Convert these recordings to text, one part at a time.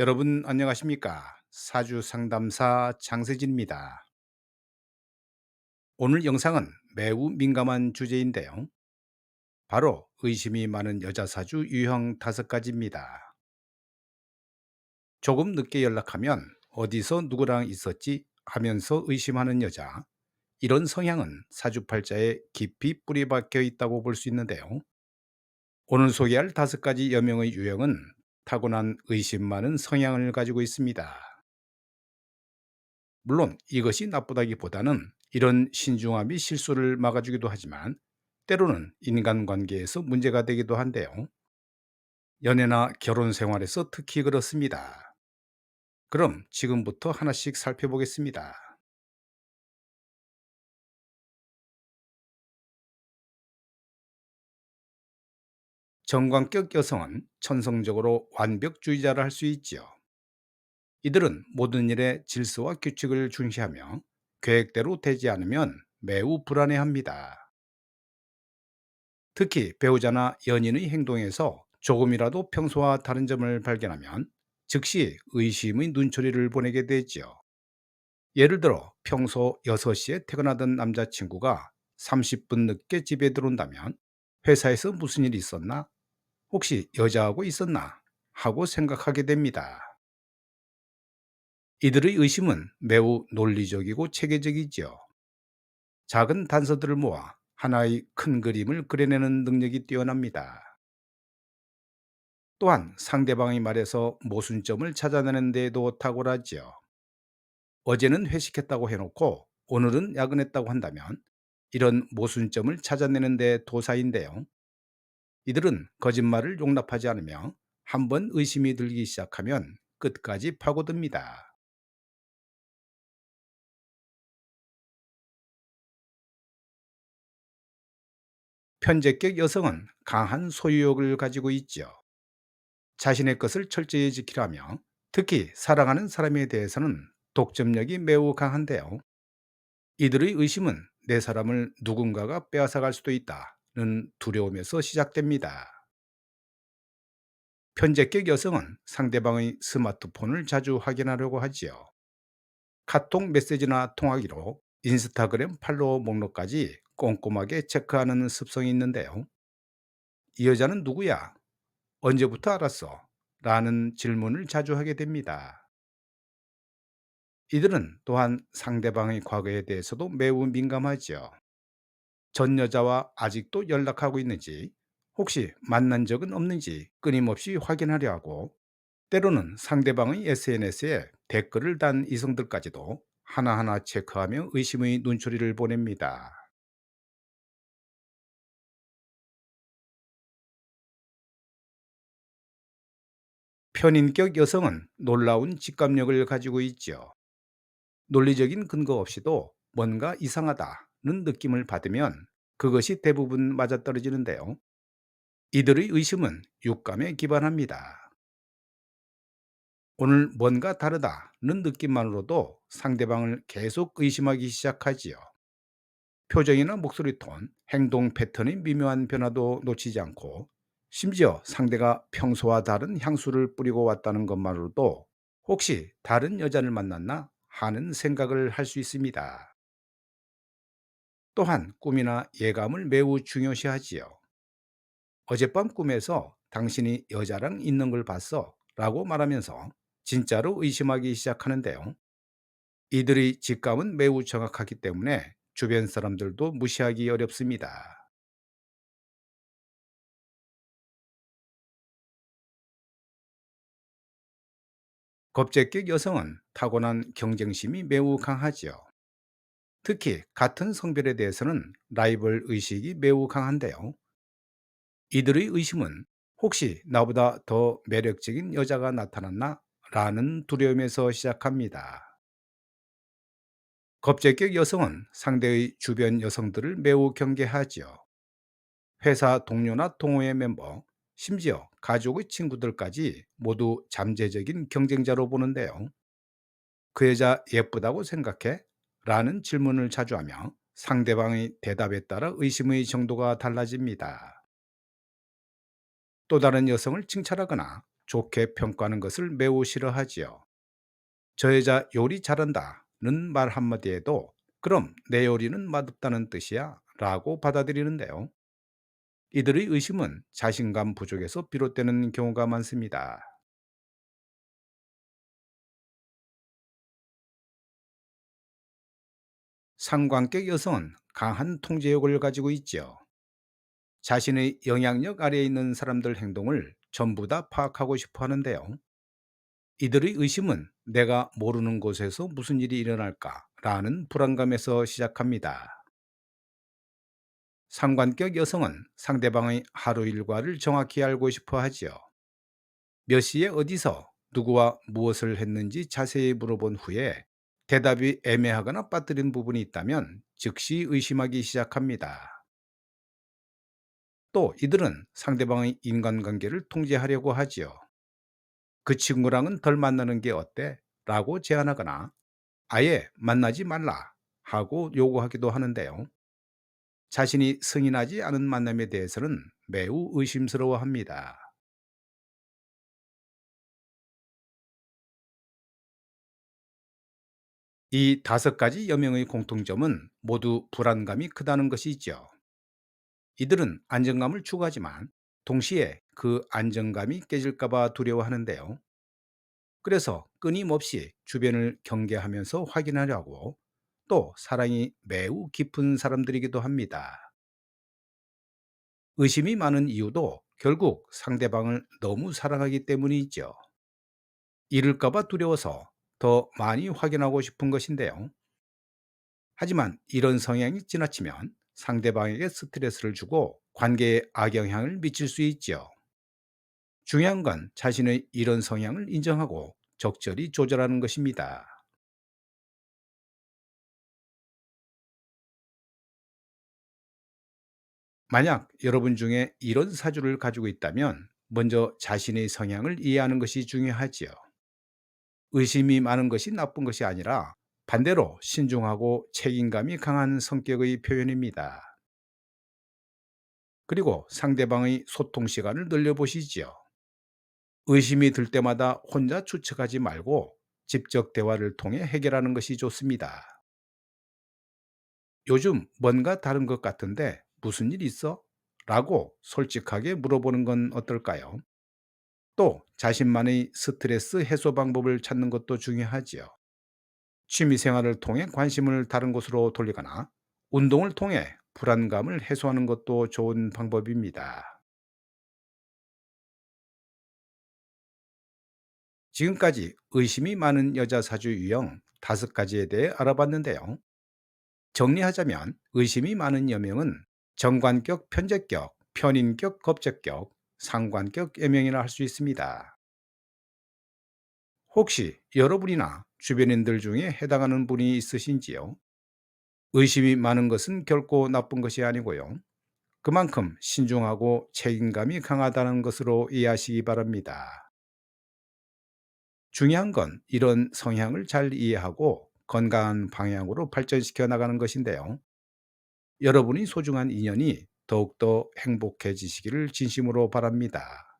여러분 안녕하십니까? 사주 상담사 장세진입니다. 오늘 영상은 매우 민감한 주제인데요. 바로 의심이 많은 여자 사주 유형 다섯 가지입니다. 조금 늦게 연락하면 어디서 누구랑 있었지 하면서 의심하는 여자. 이런 성향은 사주팔자에 깊이 뿌리 박혀 있다고 볼 수 있는데요. 오늘 소개할 다섯 가지 여명의 유형은 타고난 의심 많은 성향을 가지고 있습니다. 물론 이것이 나쁘다기보다는 이런 신중함이 실수를 막아주기도 하지만 때로는 인간관계에서 문제가 되기도 한데요. 연애나 결혼 생활에서 특히 그렇습니다. 그럼 지금부터 하나씩 살펴보겠습니다. 정관격 여성은 천성적으로 완벽주의자라 할 수 있지요. 이들은 모든 일에 질서와 규칙을 중시하며 계획대로 되지 않으면 매우 불안해합니다. 특히 배우자나 연인의 행동에서 조금이라도 평소와 다른 점을 발견하면 즉시 의심의 눈초리를 보내게 되지요. 예를 들어 평소 6시에 퇴근하던 남자친구가 30분 늦게 집에 들어온다면 회사에서 무슨 일이 있었나? 혹시 여자하고 있었나? 하고 생각하게 됩니다. 이들의 의심은 매우 논리적이고 체계적이지요. 작은 단서들을 모아 하나의 큰 그림을 그려내는 능력이 뛰어납니다. 또한 상대방의 말에서 모순점을 찾아내는 데에도 탁월하지요. 어제는 회식했다고 해놓고 오늘은 야근했다고 한다면 이런 모순점을 찾아내는 데 도사인데요. 이들은 거짓말을 용납하지 않으며 한번 의심이 들기 시작하면 끝까지 파고듭니다. 편제격 여성은 강한 소유욕을 가지고 있지요. 자신의 것을 철저히 지키라며 특히 사랑하는 사람에 대해서는 독점력이 매우 강한데요. 이들의 의심은 내 사람을 누군가가 빼앗아갈 수도 있다 는 두려움에서 시작됩니다. 편제격 여성은 상대방의 스마트폰을 자주 확인하려고 하지요. 카톡 메시지나 통화기로 인스타그램 팔로워 목록까지 꼼꼼하게 체크하는 습성이 있는데요. 이 여자는 누구야? 언제부터 알았어? 라는 질문을 자주 하게 됩니다. 이들은 또한 상대방의 과거에 대해서도 매우 민감하지요. 전 여자와 아직도 연락하고 있는지, 혹시 만난 적은 없는지 끊임없이 확인하려 하고, 때로는 상대방의 SNS에 댓글을 단 이성들까지도 하나하나 체크하며 의심의 눈초리를 보냅니다. 편인격 여성은 놀라운 직감력을 가지고 있죠. 논리적인 근거 없이도 뭔가 이상하다는 느낌을 받으면 그것이 대부분 맞아떨어지는데요. 이들의 의심은 육감에 기반합니다. 오늘 뭔가 다르다는 느낌만으로도 상대방을 계속 의심하기 시작하지요. 표정이나 목소리 톤, 행동 패턴의 미묘한 변화도 놓치지 않고 심지어 상대가 평소와 다른 향수를 뿌리고 왔다는 것만으로도 혹시 다른 여자를 만났나 하는 생각을 할 수 있습니다. 또한 꿈이나 예감을 매우 중요시하지요. 어젯밤 꿈에서 당신이 여자랑 있는 걸 봤어 라고 말하면서 진짜로 의심하기 시작하는데요. 이들의 직감은 매우 정확하기 때문에 주변 사람들도 무시하기 어렵습니다. 겁제격 여성은 타고난 경쟁심이 매우 강하지요. 특히 같은 성별에 대해서는 라이벌 의식이 매우 강한데요. 이들의 의심은 혹시 나보다 더 매력적인 여자가 나타났나? 라는 두려움에서 시작합니다. 겁제격 여성은 상대의 주변 여성들을 매우 경계하지요. 회사 동료나 동호회 멤버, 심지어 가족의 친구들까지 모두 잠재적인 경쟁자로 보는데요. 그 여자 예쁘다고 생각해? 라는 질문을 자주 하며 상대방의 대답에 따라 의심의 정도가 달라집니다. 또 다른 여성을 칭찬하거나 좋게 평가하는 것을 매우 싫어하지요. 저 여자 요리 잘한다는 말 한마디에도 그럼 내 요리는 맛없다는 뜻이야 라고 받아들이는데요. 이들의 의심은 자신감 부족에서 비롯되는 경우가 많습니다. 상관격 여성은 강한 통제욕을 가지고 있지요. 자신의 영향력 아래에 있는 사람들 행동을 전부 다 파악하고 싶어 하는데요. 이들의 의심은 내가 모르는 곳에서 무슨 일이 일어날까라는 불안감에서 시작합니다. 상관격 여성은 상대방의 하루 일과를 정확히 알고 싶어 하지요. 몇 시에 어디서 누구와 무엇을 했는지 자세히 물어본 후에 대답이 애매하거나 빠뜨린 부분이 있다면 즉시 의심하기 시작합니다. 또 이들은 상대방의 인간관계를 통제하려고 하지요. 그 친구랑은 덜 만나는 게 어때? 라고 제안하거나 아예 만나지 말라 하고 요구하기도 하는데요. 자신이 승인하지 않은 만남에 대해서는 매우 의심스러워 합니다. 이 다섯 가지 여명의 공통점은 모두 불안감이 크다는 것이죠. 이들은 안정감을 추구하지만 동시에 그 안정감이 깨질까봐 두려워하는데요. 그래서 끊임없이 주변을 경계하면서 확인하려고 또 사랑이 매우 깊은 사람들이기도 합니다. 의심이 많은 이유도 결국 상대방을 너무 사랑하기 때문이죠. 잃을까봐 두려워서 더 많이 확인하고 싶은 것인데요. 하지만 이런 성향이 지나치면 상대방에게 스트레스를 주고 관계에 악영향을 미칠 수 있죠. 중요한 건 자신의 이런 성향을 인정하고 적절히 조절하는 것입니다. 만약 여러분 중에 이런 사주를 가지고 있다면 먼저 자신의 성향을 이해하는 것이 중요하지요. 의심이 많은 것이 나쁜 것이 아니라 반대로 신중하고 책임감이 강한 성격의 표현입니다. 그리고 상대방의 소통 시간을 늘려보시지요. 의심이 들 때마다 혼자 추측하지 말고 직접 대화를 통해 해결하는 것이 좋습니다. 요즘 뭔가 다른 것 같은데 무슨 일 있어? 라고 솔직하게 물어보는 건 어떨까요? 또 자신만의 스트레스 해소 방법을 찾는 것도 중요하지요. 취미 생활을 통해 관심을 다른 곳으로 돌리거나 운동을 통해 불안감을 해소하는 것도 좋은 방법입니다. 지금까지 의심이 많은 여자 사주 유형 다섯 가지에 대해 알아봤는데요. 정리하자면 의심이 많은 여명은 정관격, 편제격, 편인격, 겁제격, 상관격 여명이라 할 수 있습니다. 혹시 여러분이나 주변인들 중에 해당하는 분이 있으신지요? 의심이 많은 것은 결코 나쁜 것이 아니고요. 그만큼 신중하고 책임감이 강하다는 것으로 이해하시기 바랍니다. 중요한 건 이런 성향을 잘 이해하고 건강한 방향으로 발전시켜 나가는 것인데요. 여러분이 소중한 인연이 더욱더 행복해지시기를 진심으로 바랍니다.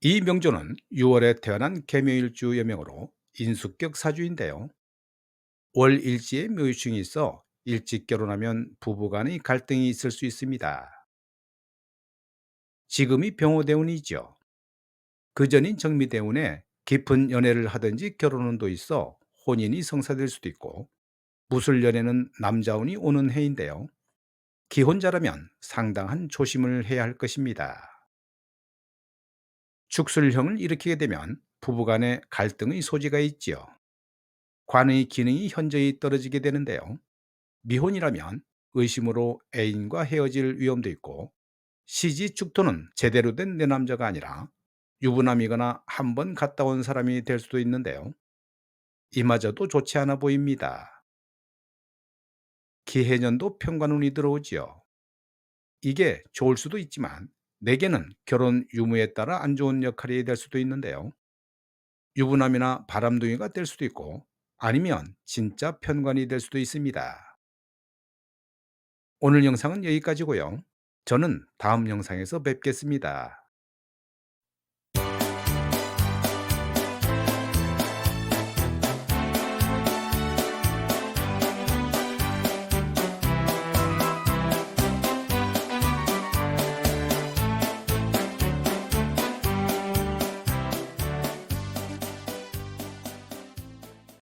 이 명조는 6월에 태어난 개묘일주 여명으로 인수격 사주인데요. 월 일지에 묘유충이 있어 일찍 결혼하면 부부간의 갈등이 있을 수 있습니다. 지금이 병호대운이죠. 그전인 정미대운에 깊은 연애를 하든지 결혼운도 있어 혼인이 성사될 수도 있고 무술연애는 남자운이 오는 해인데요. 기혼자라면 상당한 조심을 해야 할 것입니다. 축술형을 일으키게 되면 부부간의 갈등의 소지가 있지요. 관의 기능이 현저히 떨어지게 되는데요. 미혼이라면 의심으로 애인과 헤어질 위험도 있고 시지 축토는 제대로 된 내남자가 아니라 유부남이거나 한 번 갔다 온 사람이 될 수도 있는데요. 이마저도 좋지 않아 보입니다. 기해년도 평관운이 들어오지요. 이게 좋을 수도 있지만 내게는 결혼 유무에 따라 안 좋은 역할이 될 수도 있는데요. 유부남이나 바람둥이가 될 수도 있고 아니면 진짜 편관이 될 수도 있습니다. 오늘 영상은 여기까지고요. 저는 다음 영상에서 뵙겠습니다.